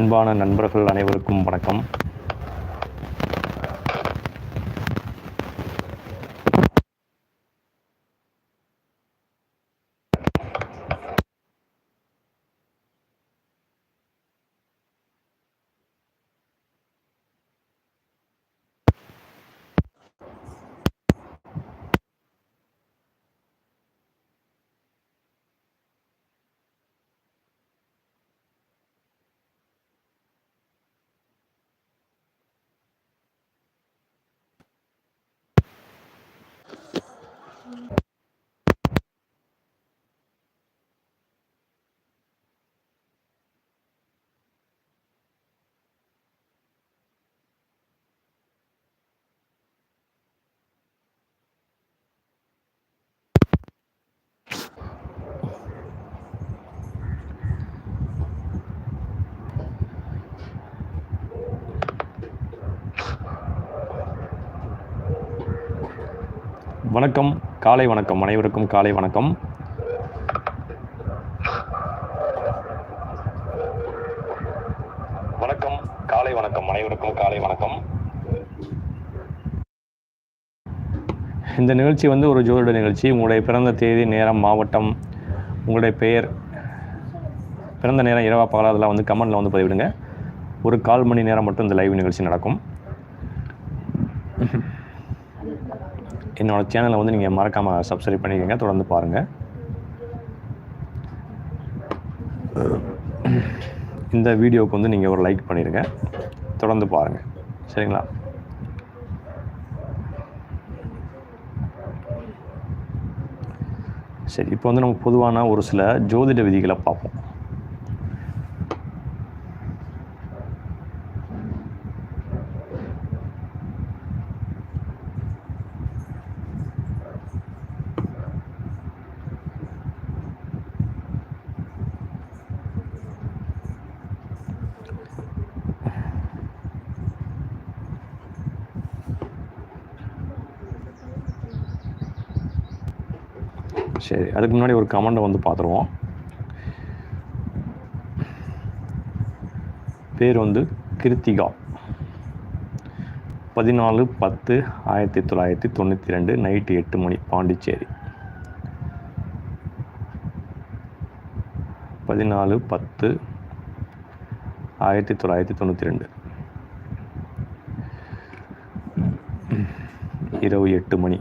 அன்பான நண்பர்கள் அனைவருக்கும் வணக்கம். வணக்கம். காலை வணக்கம். அனைவருக்கும் காலை வணக்கம். வணக்கம். காலை வணக்கம். அனைவருக்கும் காலை வணக்கம். இந்த நிகழ்ச்சி வந்து ஒரு ஜோதிட நிகழ்ச்சி. உங்களுடைய பிறந்த தேதி நேரம் மாவட்டம் உங்களுடைய பெயர் பிறந்த நேரம் இரவா பகலா அதெல்லாம் வந்து கமெண்டில் வந்து பதிவிடுங்க. ஒரு கால் மணி நேரம் மட்டும் இந்த லைவ் நிகழ்ச்சி நடக்கும். என்னோட சேனலை வந்து நீங்கள் மறக்காமல் சப்ஸ்கிரைப் பண்ணிக்கோங்க. தொடர்ந்து பாருங்கள் இந்த வீடியோவுக்கு வந்து நீங்கள் ஒரு லைக் பண்ணிடுங்க. தொடர்ந்து பாருங்கள் சரிங்களா? சரி இப்போ வந்து நம்ம பொதுவான ஒரு சில ஜோதிட விதிகளை பார்ப்போம். சரி அதுக்கு முன்னாடி ஒரு கமெண்டை வந்து பார்த்துருவோம். பேர் வந்து கிருத்திகா. பதினாலு பத்து ஆயிரத்தி தொள்ளாயிரத்தி தொண்ணூற்றி ரெண்டு நைட்டு எட்டு மணி பாண்டிச்சேரி. பதினாலு பத்து ஆயிரத்தி தொள்ளாயிரத்தி தொண்ணூற்றி ரெண்டு. இரவு எட்டு மணி.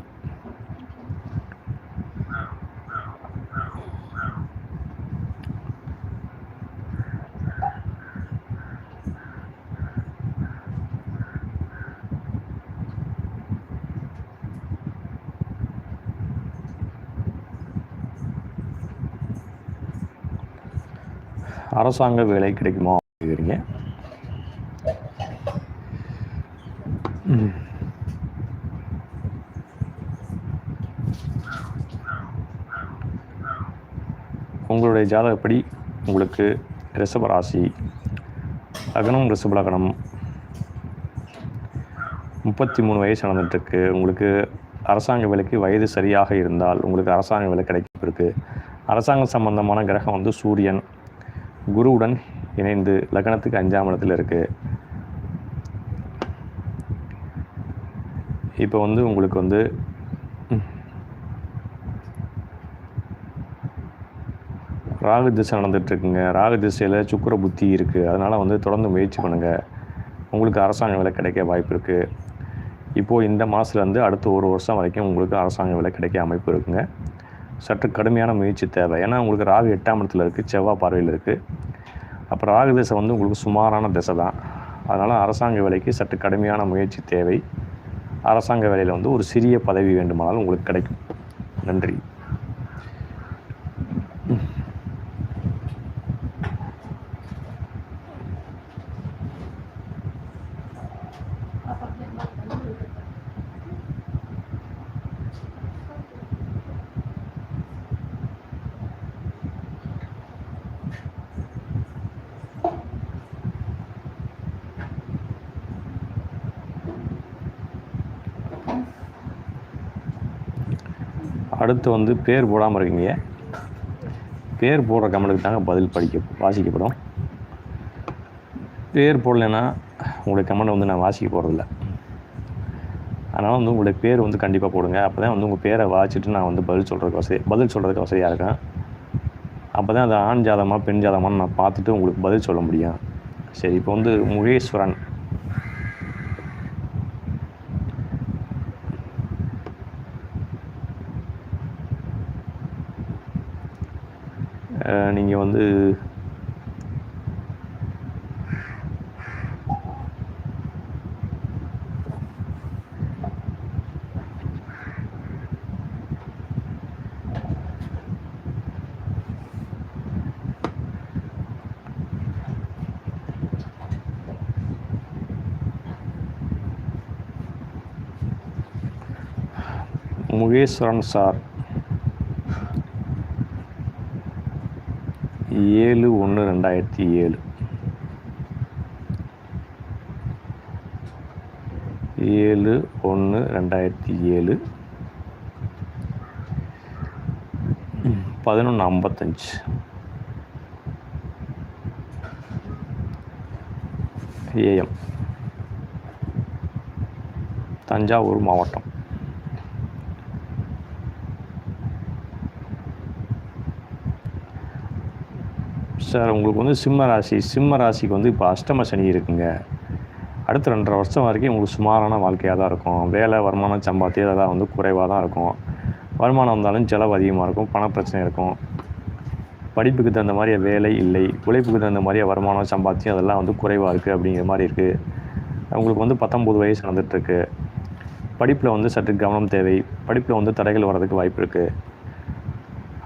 அரசாங்க வேலை கிடைக்குமா? அப்படிங்கிறீங்க உங்களுடைய ஜாதகப்படி உங்களுக்கு ரிஷப ராசி லக்னம் ரிஷப லக்னம். முப்பத்தி மூணு வயசு நடந்துட்டுருக்கு. உங்களுக்கு அரசாங்க விலைக்கு வயது சரியாக இருந்தால் உங்களுக்கு அரசாங்க வேலை கிடைக்க அரசாங்க அரசாங்கம் சம்பந்தமான கிரகம் வந்து சூரியன். குருவுடன் இணைந்து லக்னத்துக்கு அஞ்சாம் இடத்துல இருக்குது இப்போ வந்து உங்களுக்கு வந்து ராகு திசை நடந்துகிட்ருக்குங்க ராகு திசையில் சுக்கர புத்தி இருக்குது அதனால் வந்து தொடர்ந்து முயற்சி பண்ணுங்கள் உங்களுக்கு அரசாங்க வேலை கிடைக்க வாய்ப்பு இருக்குது இப்போது இந்த மாதத்துலேருந்து அடுத்த ஒரு வருஷம் வரைக்கும் உங்களுக்கு அரசாங்க வேலை கிடைக்க அமைப்பு இருக்குங்க. சற்று கடுமையான முயற்சி தேவை. ஏன்னா உங்களுக்கு ராகு எட்டாம் இடத்துல இருக்குது செவ்வாய் பார்வையில் இருக்குது அப்புறம் ராகு திசை வந்து உங்களுக்கு சுமாரான திசை தான். அதனால் அரசாங்க வேலைக்கு சற்று கடுமையான முயற்சி தேவை. அரசாங்க வேலையில் வந்து ஒரு சிறிய பதவி வேண்டுமானாலும் உங்களுக்கு கிடைக்கும். நன்றி. அடுத்து வந்து பேர் போடாமல் இருக்கீங்க. பேர் போடுற கமெண்ட்டுக்கு தாங்க பதில் படிக்க வாசிக்கப்படும். பேர் போடலைன்னா உங்களுடைய கமெண்ட் வந்து நான் வாசிக்க போகிறதில்ல அதனால் வந்து உங்களுடைய பேர் வந்து கண்டிப்பாக போடுங்க. அப்போ தான் வந்து உங்கள் பேரை வாசிச்சுட்டு நான் வந்து பதில் சொல்கிறதுக்கு வசதி பதில் சொல்கிறதுக்கு வசதியாக இருக்கேன். அப்போ தான் அது ஆண் ஜாதமாக பெண் ஜாதகமான்னு நான் பார்த்துட்டு உங்களுக்கு பதில் சொல்ல முடியும். சரி இப்போ வந்து முகேஸ்வரன். நீங்கள் வந்து முகேஸ்வரன் சார். ஏழு ஒன்று ரெண்டாயிரத்தி ஏழு. ஏழு ஒன்று ரெண்டாயிரத்தி ஏழு. பதினொன்று ஐம்பத்தஞ்சு. ஏஎம். தஞ்சாவூர் மாவட்டம். சார் உங்களுக்கு வந்து சிம்ம ராசி சிம்ம ராசிக்கு வந்து இப்போ அஷ்டம சனி இருக்குங்க. அடுத்த ரெண்டரை வருஷம் வரைக்கும் உங்களுக்கு சுமாரான வாழ்க்கையாக தான் இருக்கும். வேலை வருமானம் சம்பாத்தியம் அதெல்லாம் வந்து குறைவாக தான் இருக்கும். வருமானம் வந்தாலும் செலவு அதிகமாக இருக்கும் பணப்பிரச்சனை இருக்கும். படிப்புக்கு தகுந்த மாதிரியே வேலை இல்லை. உழைப்புக்கு தகுந்த மாதிரியே வருமானம் சம்பாத்தியம் அதெல்லாம் வந்து குறைவாக இருக்குது அப்படிங்கிற மாதிரி இருக்குது உங்களுக்கு வந்து பத்தொம்பது வயசு நடந்துகிட்ருக்கு படிப்பில் வந்து சற்று கவனம் தேவை. படிப்பில் வந்து தடைகள் வர்றதுக்கு வாய்ப்பு இருக்குது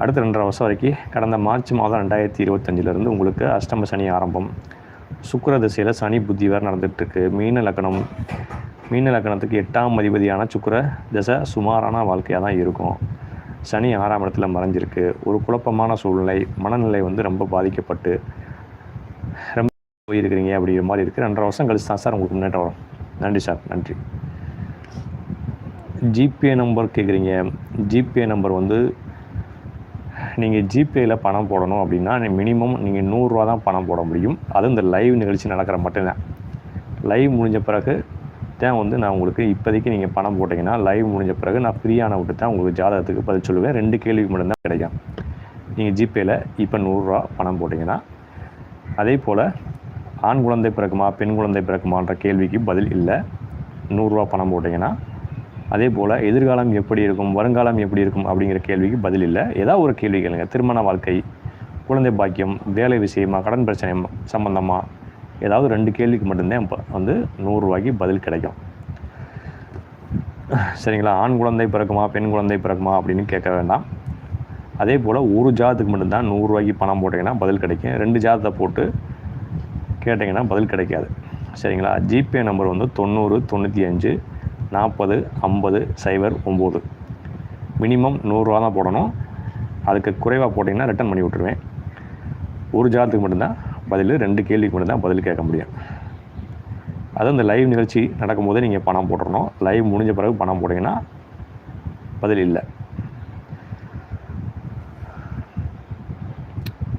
அடுத்த ரெண்டரை வருஷம் வரைக்கும் கடந்த மார்ச் மாதம் ரெண்டாயிரத்தி இருபத்தஞ்சிலிருந்து உங்களுக்கு அஷ்டம சனி ஆரம்பம். சுக்கர திசையில் சனி புத்தி வேறு நடந்துகிட்ருக்கு மீன லக்கணம் மீன லக்கணத்துக்கு எட்டாம் அதிபதியான சுக்கிர திசை சுமாரான வாழ்க்கையாக தான் இருக்கும். சனி ஆறாம் இடத்துல மறைஞ்சிருக்கு. ஒரு குழப்பமான சூழ்நிலை மனநிலை வந்து ரொம்ப பாதிக்கப்பட்டு ரொம்ப போயிருக்கிறீங்க அப்படிங்கிற மாதிரி இருக்குது ரெண்டரை வருஷம் கழிச்சு தான் சார் உங்களுக்கு முன்னேற்றம் வரும். நன்றி சார். நன்றி. ஜிபே நம்பர் கேட்குறீங்க ஜிபே நம்பர் வந்து நீங்கள் ஜிபேயில் பணம் போடணும் அப்படின்னா மினிமம் நீங்கள் நூறுரூவா தான் பணம் போட முடியும். அதுவும் இந்த லைவ் நிகழ்ச்சி நடக்கிற மட்டும்தான். லைவ் முடிஞ்ச பிறகு தான் வந்து நான் உங்களுக்கு இப்போதைக்கு நீங்கள் பணம் போட்டிங்கன்னா லைவ் முடிஞ்ச பிறகு நான் ஃப்ரீயான விட்டு தான் உங்களுக்கு ஜாதகத்துக்கு பதில் சொல்லுவேன். ரெண்டு கேள்விக்கு மட்டும்தான் கிடைக்கும். நீங்கள் ஜிபேயில் இப்போ நூறுரூவா பணம் போட்டிங்கன்னா அதே போல் ஆண் குழந்தை பிறக்குமா பெண் குழந்தை பிறக்குமான்ற கேள்விக்கு பதில் இல்லை. நூறுரூவா பணம் போட்டிங்கன்னா அதே போல் எதிர்காலம் எப்படி இருக்கும் வருங்காலம் எப்படி இருக்கும் அப்படிங்கிற கேள்விக்கு பதில் இல்லை. ஏதாவது ஒரு கேள்வி கேளுங்க. திருமண வாழ்க்கை குழந்தை பாக்கியம் வேலை விஷயமா கடன் பிரச்சனை சம்மந்தமாக ஏதாவது ரெண்டு கேள்விக்கு மட்டும்தான் வந்து நூறுரூவாய்க்கு பதில் கிடைக்கும். சரிங்களா? ஆண் குழந்தை பிறக்குமா பெண் குழந்தை பிறக்குமா அப்படின்னு கேட்க வேண்டாம். அதே போல் ஒரு ஜாதத்துக்கு மட்டும்தான் நூறுரூவாய்க்கு பணம் போட்டிங்கன்னா பதில் கிடைக்கும். ரெண்டு ஜாதத்தை போட்டு கேட்டிங்கன்னா பதில் கிடைக்காது. சரிங்களா? ஜிபே நம்பர் வந்து தொண்ணூறு தொண்ணூற்றி அஞ்சு நாற்பது ஐம்பது சைபர் ஒம்பது. மினிமம் நூறுரூவா தான் போடணும். அதுக்கு குறைவாக போட்டிங்கன்னா ரிட்டன் பண்ணி விட்ருவேன் ஒரு ஜாதத்துக்கு மட்டும்தான் பதில் ரெண்டு கேள்விக்கு மட்டும்தான் பதில் கேட்க முடியும். அது இந்த லைவ் நிகழ்ச்சி நடக்கும்போது நீங்கள் பணம் போட்டுறணும். லைவ் முடிஞ்ச பிறகு பணம் போட்டிங்கன்னா பதில் இல்லை.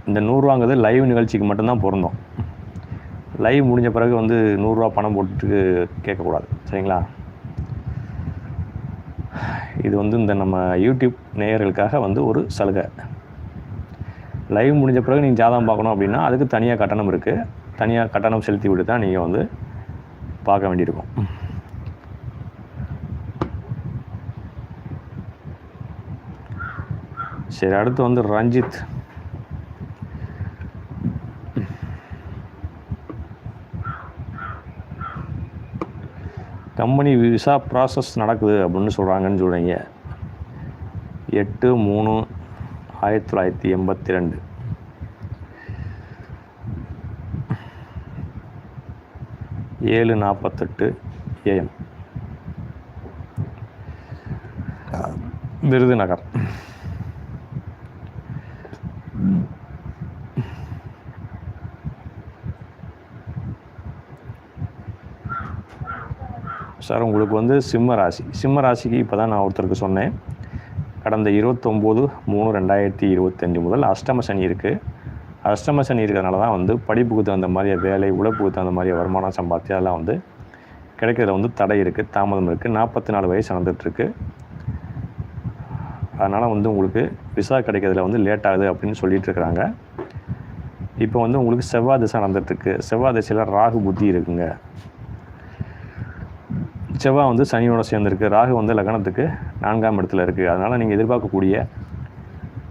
இந்த நூறுரூவாங்கிறது லைவ் நிகழ்ச்சிக்கு மட்டும்தான் பொருந்தோம். லைவ் முடிஞ்ச பிறகு வந்து நூறுரூவா பணம் போட்டுட்டு கேட்கக்கூடாது. சரிங்களா? இது வந்து இந்த நம்ம யூடியூப் நேயர்களுக்காக வந்து ஒரு சலுகை. லைவ் முடிஞ்ச பிறகு நீங்கள் ஜாதகம் பார்க்கணும் அப்படின்னா அதுக்கு தனியாக கட்டணம் இருக்குது தனியாக கட்டணம் செலுத்தி விட்டு தான் நீங்கள் வந்து பார்க்க வேண்டியிருக்கும். சரி அடுத்து வந்து ரஞ்சித். கம்பெனி விசா ப்ராசஸ் நடக்குது அப்படின்னு சொல்கிறாங்கன்னு சொல்கிறீங்க எட்டு மூணு ஆயிரத்தி தொள்ளாயிரத்தி எண்பத்தி ரெண்டு. ஏழு நாற்பத்தெட்டு ஏஎம். விருதுநகர். சார் உங்களுக்கு வந்து சிம்ம ராசி. சிம்ம ராசிக்கு இப்போ தான் நான் ஒருத்தருக்கு சொன்னேன். கடந்த இருபத்தொம்போது மூணு ரெண்டாயிரத்தி இருபத்தஞ்சி முதல் அஷ்டம சனி இருக்குது அஷ்டம சனி இருக்கிறதுனால தான் வந்து படிப்புக்கு தகுந்த மாதிரி வேலை உழைப்புக்கு தகுந்த மாதிரி வருமானம் சம்பாத்தி அதெல்லாம் வந்து கிடைக்கிறதுல வந்து தடை இருக்குது தாமதம் இருக்குது நாற்பத்தி நாலு வயசு நடந்துகிட்ருக்கு. அதனால் வந்து உங்களுக்கு விசா கிடைக்கிறதுல வந்து லேட் ஆகுது அப்படின்னு சொல்லிட்டு இருக்கிறாங்க. இப்போ வந்து உங்களுக்கு செவ்வாய் திசை நடந்துகிட்ருக்கு. செவ்வாய் திசையில் ராகு புத்தி இருக்குங்க. செவ்வாய் வந்து சனியோட சேர்ந்துருக்கு ராகு வந்து லக்னத்துக்கு நான்காம் இடத்துல இருக்குது அதனால் நீங்கள் எதிர்பார்க்கக்கூடிய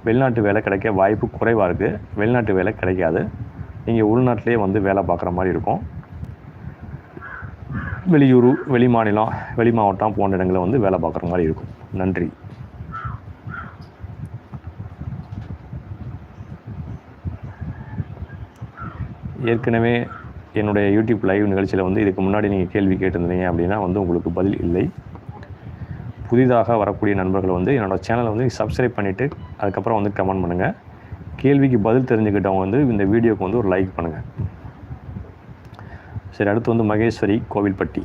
வெளிநாட்டு வேலை கிடைக்க வாய்ப்பு குறைவாக இருக்குது வெளிநாட்டு வேலை கிடைக்காது. நீங்கள் உள்நாட்டிலே வந்து வேலை பார்க்குற மாதிரி இருக்கும். வெளியூர் வெளி மாநிலம் வெளி மாவட்டம் போன்ற இடங்களில் வந்து வேலை பார்க்குற மாதிரி இருக்கும். நன்றி. ஏற்கனவே என்னுடைய யூடியூப் லைவ் நிகழ்ச்சியில் வந்து இதுக்கு முன்னாடி நீங்கள் கேள்வி கேட்டிருந்தீங்க அப்படின்னா வந்து உங்களுக்கு பதில் இல்லை. புதிதாக வரக்கூடிய நண்பர்கள் வந்து என்னோடய சேனலை வந்து சப்ஸ்கிரைப் பண்ணிவிட்டு அதுக்கப்புறம் வந்து கமெண்ட் பண்ணுங்கள் கேள்விக்கு பதில் தெரிஞ்சுக்கிட்டவங்க வந்து இந்த வீடியோக்கு வந்து ஒரு லைக் பண்ணுங்கள் சரி அடுத்து வந்து மகேஸ்வரி கோவில்பட்டி.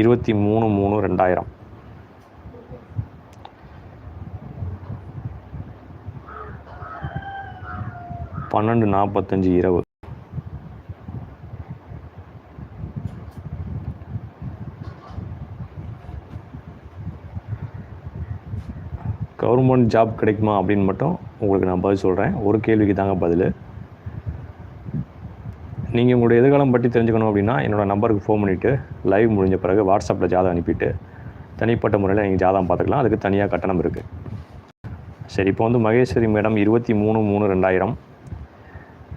இருபத்தி மூணு மூணு ரெண்டாயிரம். பன்னெண்டு நாற்பத்தஞ்சு இரவு கவர்மெண்ட் ஜாப் கிடைக்குமா அப்படின்னு மட்டும் உங்களுக்கு நான் பதில் சொல்கிறேன் ஒரு கேள்விக்கு தாங்க பதில். நீங்கள் உங்களுடைய எதிர்காலம் பற்றி தெரிஞ்சுக்கணும் அப்படின்னா என்னோடய நம்பருக்கு ஃபோன் பண்ணிவிட்டு லைவ் முடிஞ்ச பிறகு வாட்ஸ்அப்பில் ஜாதகம் அனுப்பிட்டு தனிப்பட்ட முறையில் நீங்கள் ஜாதகம் பார்த்துக்கலாம். அதுக்கு தனியாக கட்டணம் இருக்குது சரி இப்போ வந்து மகேஸ்வரி மேடம் இருபத்தி மூணு மூணு ரெண்டாயிரம்.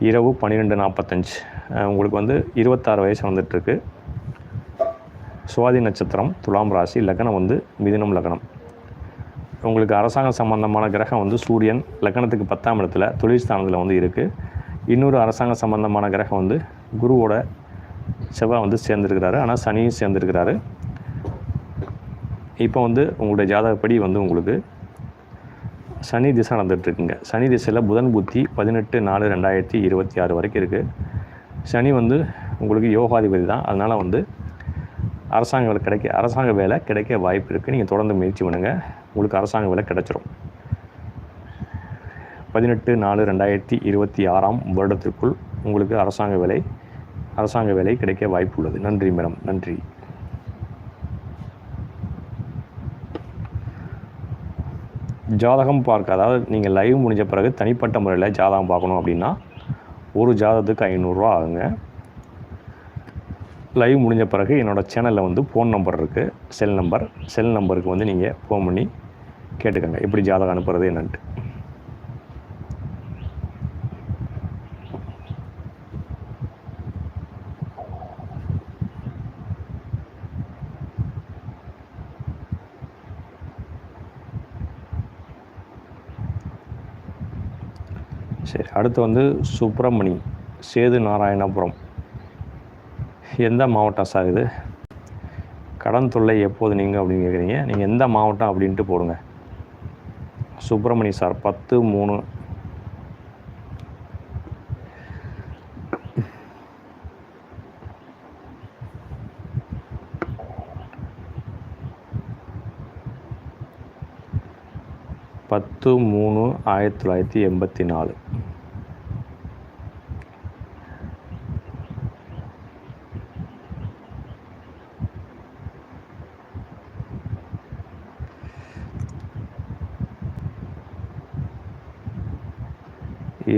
இரவு பன்னிரெண்டு நாற்பத்தஞ்சு. உங்களுக்கு வந்து இருபத்தாறு வயசு வந்துட்டுருக்கு. சுவாதி நட்சத்திரம் துலாம் ராசி லக்னம் வந்து மிதினம் லக்னம். உங்களுக்கு அரசாங்க சம்பந்தமான கிரகம் வந்து சூரியன் லக்னத்துக்கு பத்தாம் இடத்துல தொழில் ஸ்தானத்தில் வந்து இருக்குது இன்னொரு அரசாங்க சம்பந்தமான கிரகம் வந்து குருவோட செவ்வாய் வந்து சேர்ந்துருக்கிறாரு. ஆனால் சனியும் சேர்ந்துருக்கிறாரு. இப்போ வந்து உங்களுடைய ஜாதகப்படி வந்து உங்களுக்கு சனி திசை நடந்துகிட்ருக்குங்க சனி திசையில் புதன் புத்தி பதினெட்டு நாலு ரெண்டாயிரத்தி இருபத்தி ஆறு வரைக்கும் இருக்குது சனி வந்து உங்களுக்கு யோகாதிபதி தான். அதனால் வந்து அரசாங்க வேலை கிடைக்க அரசாங்க வேலை கிடைக்க வாய்ப்பு இருக்குது நீங்கள் தொடர்ந்து முயற்சி பண்ணுங்கள் உங்களுக்கு அரசாங்க வேலை கிடச்சிரும். பதினெட்டு நாலு ரெண்டாயிரத்தி இருபத்தி ஆறாம் வருடத்திற்குள் உங்களுக்கு அரசாங்க வேலை அரசாங்க வேலை கிடைக்க வாய்ப்பு உள்ளது. நன்றி மேடம். நன்றி. ஜாதகம் பார்க்க அதாவது நீங்கள் லைவ் முடிஞ்ச பிறகு தனிப்பட்ட முறையில் ஜாதகம் பார்க்கணும் அப்படின்னா ஒரு ஜாதகத்துக்கு ஐநூறுரூவா ஆகுங்க. லைவ் முடிஞ்ச பிறகு என்னோடய சேனலில் வந்து ஃபோன் நம்பர் இருக்குது செல் நம்பர் செல் நம்பருக்கு வந்து நீங்கள் ஃபோன் பண்ணி கேட்டுக்கோங்க. எப்படி ஜாதகம் அனுப்புறது என்னன்ட்டு. சரி அடுத்து வந்து சுப்பிரமணி சேது நாராயணபுரம். எந்த மாவட்டம் சார் இது? கடன் தொல்லை எப்போது நீங்கள் அப்படின்னு கேட்குறீங்க நீங்கள் எந்த மாவட்டம் அப்படின்ட்டு போடுங்க. சுப்பிரமணி சார் பத்து மூணு. பத்து மூணு ஆயிரத்தி தொள்ளாயிரத்தி எண்பத்தி நாலு.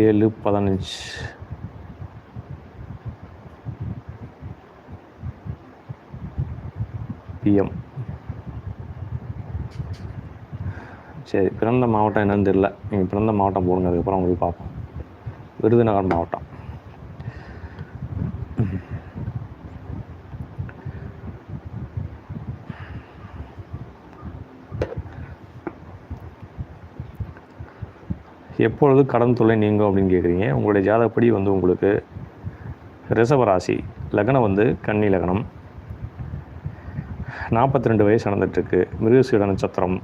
ஏழு பதினஞ்சு. பிஎம் சரி பிறந்த மாவட்டம் என்னன்னு தெரியல. நீங்கள் பிறந்த மாவட்டம் போடுங்க அதுக்கப்புறம் உங்களுக்கு பார்ப்போம். விருதுநகர் மாவட்டம். எப்பொழுது கடன் தொல்லை நீங்கும் அப்படின்னு கேட்குறீங்க உங்களுடைய ஜாதகப்படி வந்து உங்களுக்கு ரிஷபராசி லக்னம் வந்து கன்னி லக்னம். நாற்பத்தி ரெண்டு வயசு நடந்துட்டுருக்கு. மிருகசீட நட்சத்திரம்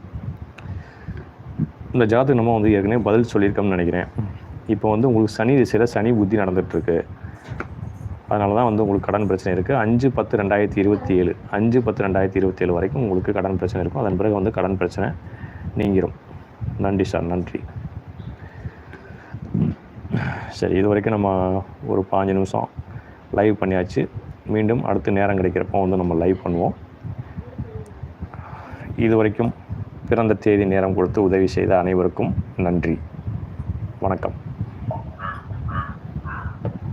இந்த ஜாதகம் நம்ம வந்து ஏற்கனவே பதில் சொல்லியிருக்கோம்னு நினைக்கிறேன். இப்போ வந்து உங்களுக்கு சனி திசையில் சனி புத்தி நடந்துகிட்ருக்கு அதனால தான் வந்து உங்களுக்கு கடன் பிரச்சனை இருக்குது அஞ்சு பத்து ரெண்டாயிரத்தி இருபத்தி ஏழு. அஞ்சு பத்து ரெண்டாயிரத்தி இருபத்தி ஏழு வரைக்கும் உங்களுக்கு கடன் பிரச்சனை இருக்கும். அதன் பிறகு வந்து கடன் பிரச்சனை நீங்கிரும். நன்றி சார். நன்றி. சரி இது வரைக்கும் நம்ம ஒரு பாஞ்சு நிமிஷம் லைவ் பண்ணியாச்சு. மீண்டும் அடுத்து நேரம் கிடைக்கிறப்போ வந்து நம்ம லைவ் பண்ணுவோம். இது வரைக்கும் பிறந்த தேதி நேரம் கொடுத்து உதவி செய்த அனைவருக்கும் நன்றி. வணக்கம்.